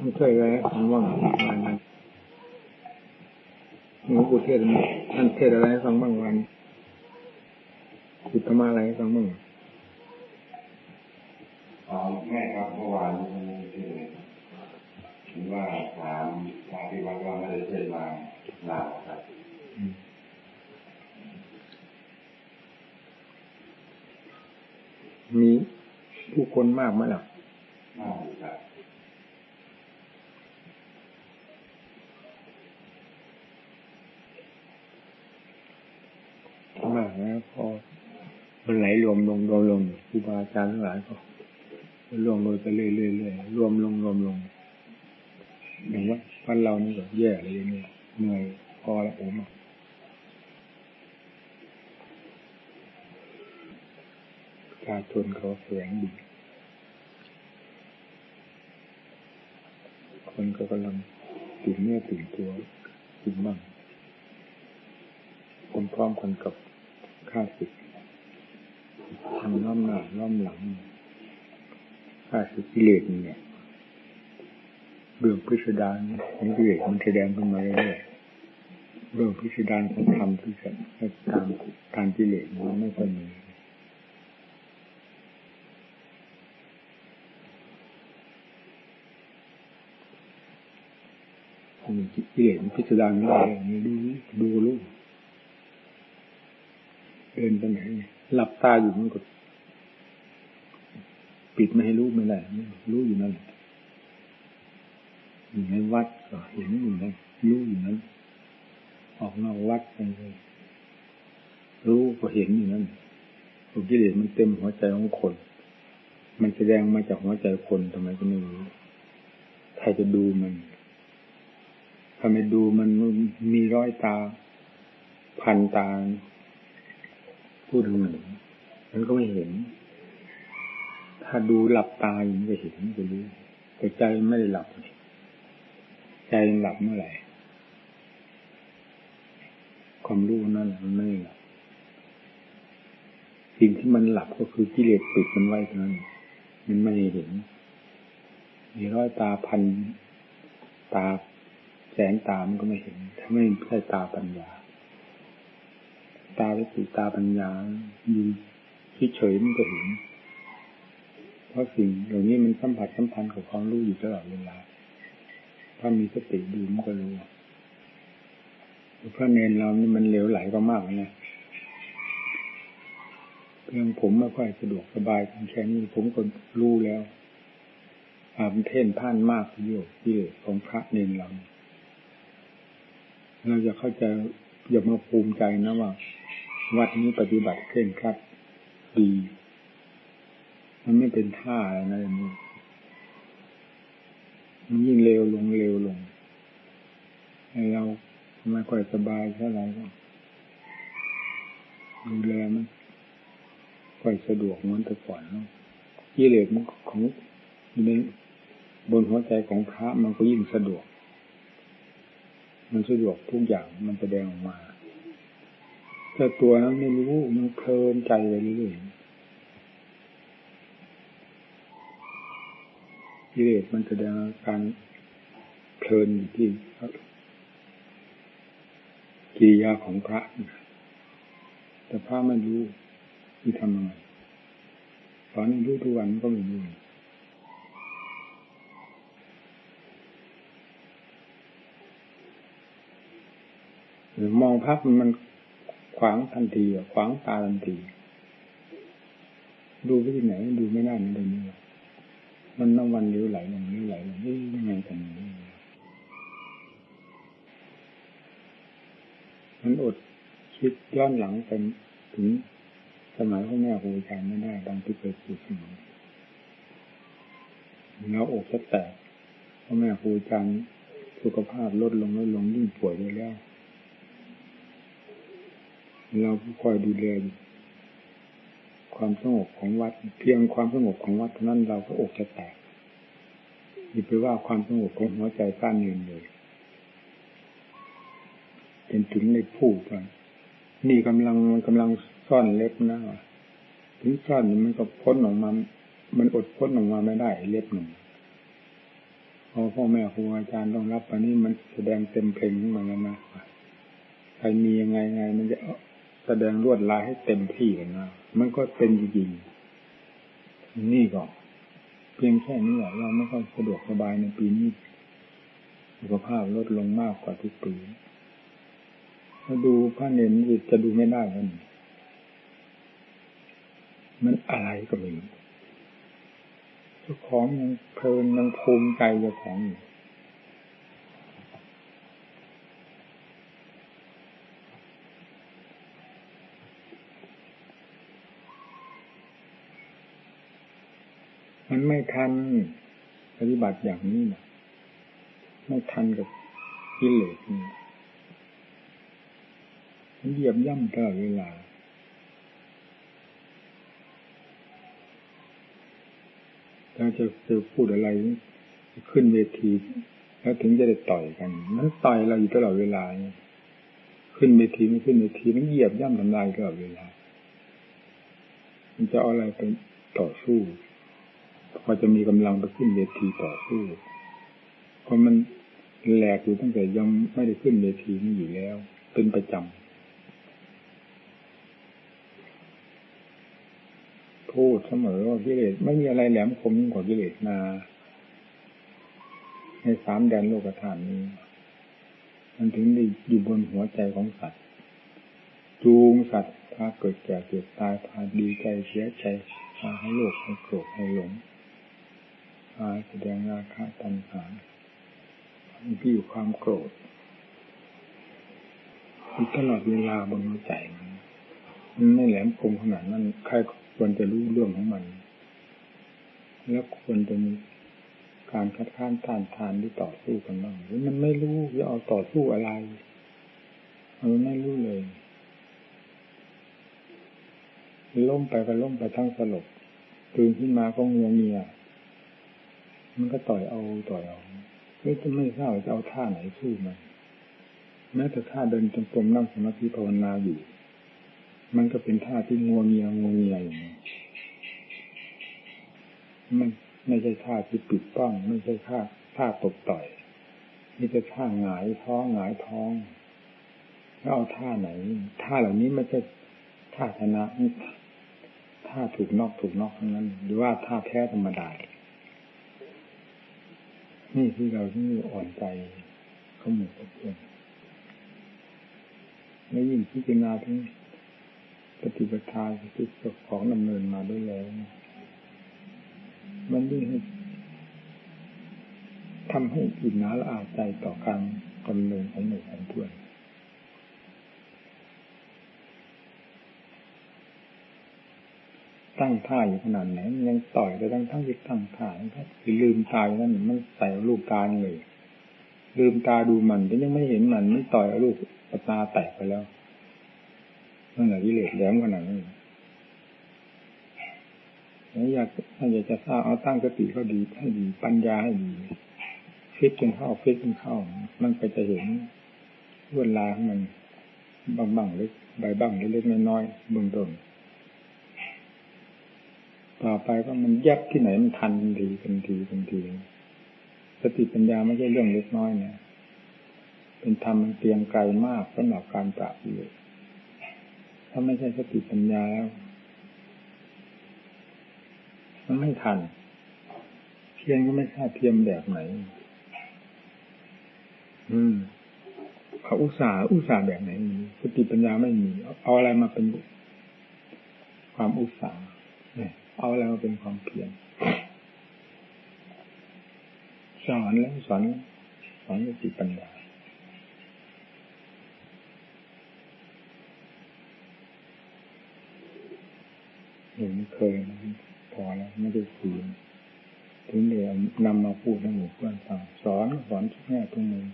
ไม่เคยเลยมันว่างงานนั้นหลวงปู่เทศท่านเทศอะไรฟังบ้างวันจิตธรรมะอะไรฟังบ้างอ๋อแม่ครับเมื่อวานนี้คือเห็นว่าถามพระที่วัดว่าไม่ได้เทศมาลาวครับมีผู้คนมากไหมล่ะมากครับ มากแล้วพอมันไหลรวมลงรวมลงครูบาอาจารย์ทั้งหลายก็รวมลงไปเรื่อยเรื่อยรวมลงรวมลงอย่างว่าพันเรานี่ก็แย่เลยเนี่ยเหนื่อยพอแล้วโอ้มชาชนเขาแสวงดีคนก็กำลังตื่นเนื้อตื่นตัวตื่นบ้างคนพร้อมกันกับ ข้าศึกทำล้อมหน้าล้อมหลังข้าศึกกิเลสเนี่ยเรื่องพิสดารของกิเลสมันแสดงขึ้นมาเรื่อยๆเรื่องพิสดารของธรรมที่จะตามทางกิเลสมันไม่ค่อยมีกิเลสพิสดารไม่ได้ดูดูลูก เดินไปไหนหลับตาอยู่มันก็ปิดไม่ให้รู้ไม่ได้รู้อยู่นั่นอยู่ในวัดก็เห็นอยู่นั่นรู้อยู่นั้น ออกนอกวัดไปเลยรู้ก็เห็นอยู่นั่นตัวกิเลสมันเต็มหัวใจของคน มันแสดงมาจากหัวใจคนทำไมก็ไม่รู้ใครจะดูมันถ้าไม่ดูมันมีร้อยตา พันตา พูดถึงหนึ่งมันก็ไม่เห็น ถ้าดูหลับตาอย่างนี้จะเห็นจะรู้แต่ใจไม่ได้หลับ ใจหลับเมื่อไหร่ความรู้นั่นมันไม่หลับสิ่งที่มันหลับก็คือกิเลสปิดมันไว้เท่านั้นมันไม่เห็น มีร้อยตาพัน ตาแสนตามันก็ไม่เห็น ถ้าไม่ใช่ตาปัญญา ตาวิสีตาปัญญาอยู่เฉยมันก็เห็น เพราะสิ่งเหล่านี้มันสัมผัสสัมพันธ์กับความรู้อยู่ตลอดเวลา ถ้ามีสติดูมันก็รู้พระเนนเรานี่มันเหลวไหลก็มากนะเพียงผมไม่ค่อยสะดวกสบายแค่นี้ผมก็รู้แล้วอาบเท่นพ่านมากที่อยู่ที่ของพระเนนเรา เราจะเข้าใจอย่ามาภูมิใจนะว่า วัดนี้ปฏิบัติเคร่งครัดดี มันไม่เป็นท่าอะไรนะอย่างนี้ มันยิ่งเร็วลงเร็วลงให้เราไม่ค่อยสบายเท่าไหร่ก็ดูแลมันค่อยสะดวกเหมือนแต่ก่อนเนาะกิเลสมันของในบนหัวใจของพระมันก็ยิ่งสะดวก มันสะดวกทุกอย่างมันแสดงออกมา แต่ตัวนั้นไม่รู้มันเพลินใจไปเรื่อยๆกิเลสมันแสดงการเพลินอยู่ที่กิริยาของพระ แต่พระไม่รู้ที่ทำยังไงสอนรู้ทุกวันก็ไม่รู้หรือมองพักมัน ขวางทันทีขวางตาทันที ดูไปที่ไหนดูไม่ได้มันเลยนี่มันน้ำวันเลี้ยวไหลลงเลี้ยวไหลลงนี่ยังไงกันนี่มันอดคิดย้อนหลังไปถึงสมัยพ่อแม่ครูอาจารย์ไม่ได้ดังที่เคยพูดเสมอแล้วอกจะแตกพ่อแม่ครูอาจารย์สุขภาพลดลงลดลงยิ่งป่วยไปแล้ว เราคอยดูแลความสงบของวัด เพียงความสงบของวัดนั้นเราก็อกจะแตกอย่าไปว่าความสงบของหัวใจก้านเงินเลยเป็นถึงในผู้กันนี่กำลังมันกำลังซ่อนเล็บนะถึงซ่อนมันก็พ้นออกมา มันอดพ้นออกมาไม่ได้เล็บหนึ่งพออพ่อแม่ครูอาจารย์ต้องรับอันนี้มันแสดงเต็มเพลงขึ้นมาแล้วนะใครมียังไงไง มันจะ แสดงรวดลายให้เต็มที่กันนะมันก็เป็นจริงๆนี่ก็เพียงแค่นี้แหละเราไม่ค่อยสะดวกสบายในปีนี้สุขภาพลดลงมากกว่าทุกปีถ้าดูพระเนรจะดูไม่ได้กันมันอะไรก็ไม่รู้เจ้าของยังเพลินยังภูมิใจเจ้าของอยู่ มันไม่ทันปฏิบัติอย่างนี้นะไม่ทันกับกิเลสนี่มันเหยียบย่ำตลอดเวลาถ้าจะจะพูดอะไรขึ้นเวที แล้วถึงจะได้ต่อยกันมันต่อยเราอยู่ตลอดเวลาขึ้นเวทีไม่ขึ้นเวทีมันเหยียบย่ำทำลายตลอดเวลามันจะเอาอะไรไปต่อสู้ พอจะมีกำลังไปขึ้นเวทีต่อสู้เพราะมันแหลกอยู่ตั้งแต่ยังไม่ได้ขึ้นเวทีนี่อยู่แล้ว เป็นประจำพูดเสมอว่ากิเลสไม่มีอะไรแหลมคมยิ่งกว่ากิเลสนา ในสามแดนโลกธาตุนี้ มันถึงได้อยู่บนหัวใจของสัตว์จูงสัตว์พาเกิดแก่เกิดตายพาดีใจเสียใจพาให้โลภให้โกรธให้หลง พาแสดงราคะตัณหาที่อยู่ความโกรธตลอดเวลาบนหัวใจมันไม่แหลมคมขนาดนั้นใครควรจะรู้เรื่องของมัน แล้วควรจะมีการคัดค้านต้านทานที่ต่อสู้กันบ้างหรือมันไม่รู้จะเอาต่อสู้อะไรมันไม่รู้เลยล้มไปก็ล้มไปทั้งสลบตื่นขึ้นมาก็งวเงีย มันก็ต่อยเอาต่อยเอาไม่จะไม่ทราบจะเอาท่าไหนสู้มันแม้แต่ท่าเดินจงกรมนั่งสมาธิภาวนาอยู่ มันก็เป็นท่าที่งัวเงียงัวเงียอย่างนี้มันไม่ใช่ท่าที่ปิดป้อง ไม่ใช่ท่าท่าตบต่อยนี่จะท่าหงายท้องหงายท้องแล้วเอาท่าไหน ท่าเหล่านี้ไม่ใช่ท่าชนะท่าถูกนอกถูกนอกทั้งนั้น หรือว่าท่าแท้ธรรมดา นี่คือเราที่อ่อนใจเขาหมู่กับเพื่อนแล้วยิ่งพิจารณาถึงปฏิปทาที่เจ้าของดำเนินมาด้วยแล้ว มันยิ่งให้ทำให้อิ่มน้าละอาใจต่อการดำเนินของหมู่ของเพื่อน ตั้งท่าอยู่ขนาดไหนมันยังต่อยไปทั้งทั้งที่ตั้งท่าถ้าลืมตาอย่างนั้นมันใส่ลูกตาเลยลืมตาดูมันแต่ยังไม่เห็นมันไม่ต่อยลูกตาแตกไปแล้วนั่นแหละวิเลศแหลมขนาดนั้นแล้วอยากถ้าอยากจะทราบเอาตั้งสติก็ดีให้ดีปัญญาให้ดีฟิตจนเข้าฟิตจนเข้า มันก็จะเห็นลวดลายของมันบางบางเล็กใบบ้างเล็กน้อยๆเบื้องต้น ต่อไปก็มันแยบที่ไหนมันทันทันทีทันทีทันทีสติปัญญาไม่ใช่เรื่องเล็กน้อยเนะเป็นธรรมมันเตียงไกลมากสำหรับการปราบเลยถ้าไม่ใช่สติปัญญาแล้วมันไม่ทันเพียงก็ไม่ทราบเทียมแบบไหน อืมเขาอุตส่าห์อุตส่าห์แบบไหนมีสติปัญญาไม่มี เอาอะไรมาเป็นความอุตส่าห์เนี่ย เอาแล้วเป็นความเพียรสอนแล้วสอนสอนสติปัญญาเห็นเคยพอแล้วไม่ได้คุยถึงเดี๋ยวนำมาพูดให้หมู่เพื่อนฟังสอนสอนทุกแง่ทุกมุม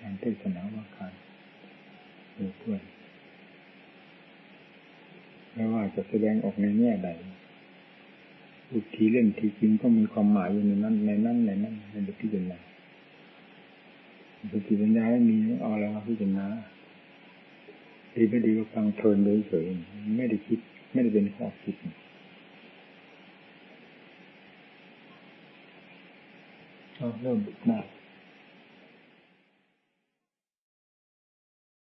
การเทศนาว่าการหมู่เพื่อน ไม่ว่าจะแสดงออกในแง่ใดอุทีเล่นทีจริงก็มีความหมายอยู่ในนั้นในนั้นในนั้นในเด็กพิจารณาสติปัญญาไม่มีเอาอะไรมาพิจารณาดีไม่ดีก็ฟังเพลินเฉยๆไม่ได้คิด ไม่ได้เป็นข้อคิดเอาเริ่มหน้า